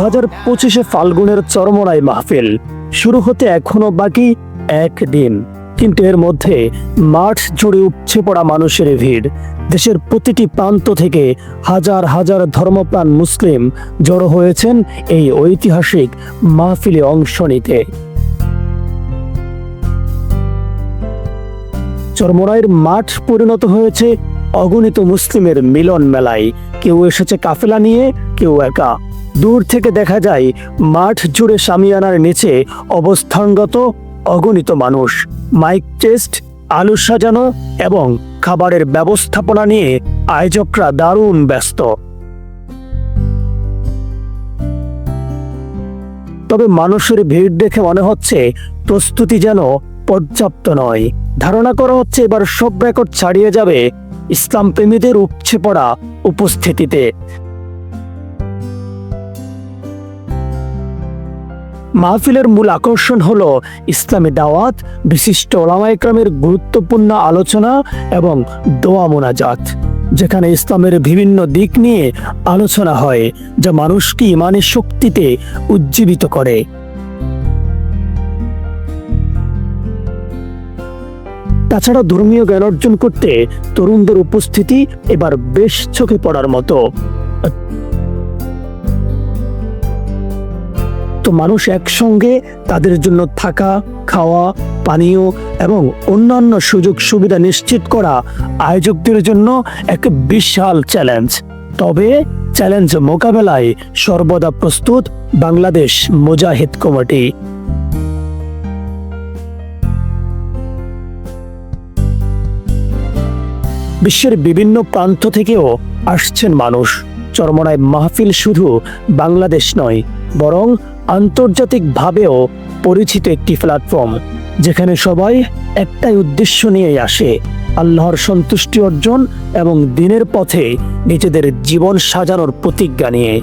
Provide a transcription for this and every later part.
হাজার পঁচিশে ফাল্গুনের চরমনাই মাহফিল। শুরু হতে এখনও বাকি এক দিন। কিন্তু এর মধ্যে মাঠ জুড়ে উপচে পড়া মানুষের ভিড়। দেশের প্রতিটি প্রান্ত থেকে হাজার হাজার ধর্মপ্রাণ মুসলিম জড়ো হয়েছেন এই ঐতিহাসিক মাহফিলে অংশ নিতে। চরমরাইয়ের মাঠ পরিণত হয়েছে অগণিত মুসলিমের মিলন মেলায়। কেউ এসেছে কাফেলা নিয়ে, কেউ একা। দূর থেকে দেখা যায়, মাঠ জুড়ে সামিয়ানার নিচে অবস্থানগত অগণিত মানুষ। মাইক টেস্ট, আলু সাজানো এবং খাবারের ব্যবস্থাপনা নিয়ে আয়োজকরা দারুণ ব্যস্ত। তবে মানুষের ভিড় দেখে মনে হচ্ছে প্রস্তুতি যেন পর্যাপ্ত নয়। ধারণা করা হচ্ছে এবার সব রেকর্ড ছাড়িয়ে যাবে ইসলাম প্রেমীদের উপচে পড়া উপস্থিতিতে। মাহফিলের মূল আকর্ষণ হল ইসলামী দাওয়াত, বিশিষ্ট ওলামাইক্রামের গুরুত্বপূর্ণ আলোচনা এবং দোয়া মোনাজাত, যেখানে ইসলামের বিভিন্ন দিক নিয়ে আলোচনা হয়, যা মানুষকে ইমানের শক্তিতে উজ্জীবিত করে। তাছাড়া ধর্মীয় জ্ঞান অর্জন করতে তরুণদের উপস্থিতি এবার বেশ চোখে পড়ার মতো। তো মানুষ একসঙ্গে তাদের জন্য থাকা, খাওয়া, পানীয় এবং অন্যান্য সুযোগ সুবিধা নিশ্চিত করা আয়োজকদের জন্য এক বিশাল চ্যালেঞ্জ। তবে চ্যালেঞ্জ মোকাবেলায় সর্বদা প্রস্তুত বাংলাদেশ মুজাহিদ কমিটি। বিশ্বের বিভিন্ন প্রান্ত থেকেও আসছেন মানুষ। চরমনায় মাহফিল শুধু বাংলাদেশ নয়, বরং আন্তর্জাতিকভাবেও পরিচিত একটি প্ল্যাটফর্ম যেখানে সবাই একটাই উদ্দেশ্য নিয়েই আসে, আল্লাহর সন্তুষ্টি অর্জন এবং দিনের পথে নিজেদের জীবন সাজানোর প্রতিজ্ঞা নিয়ে।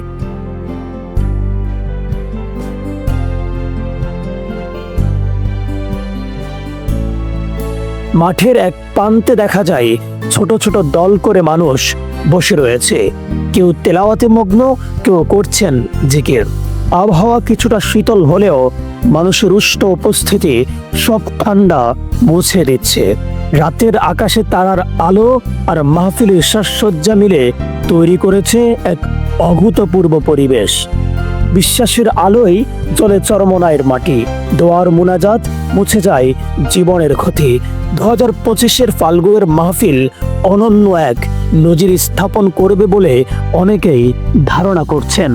মাঠের এক প্রান্তে দেখা যায় ছোট ছোট দল করে মানুষ বসে রয়েছে। কেউ তেলাওয়াতে মগ্ন, কেউ করছেন জিকির। আবহাওয়া কিছুটা শীতল হলেও মানুষের উষ্ণ উপস্থিতি সব ঠান্ডা মুছে দিচ্ছে। রাতের আকাশে তারার আলো আর মাহফিলের সাজসজ্জা মিলে তৈরি করেছে এক অভূতপূর্ব পরিবেশ। বিশ্বাসের আলোয় চলে চরমনায়ের মাটি। দোয়ার মুনাজাত মুছে যায় জীবনের ক্ষতি। দু হাজার পঁচিশের ফাল্গুয়ের মাহফিল অনন্য এক নজির স্থাপন করবে বলে অনেকেই ধারণা করছেন।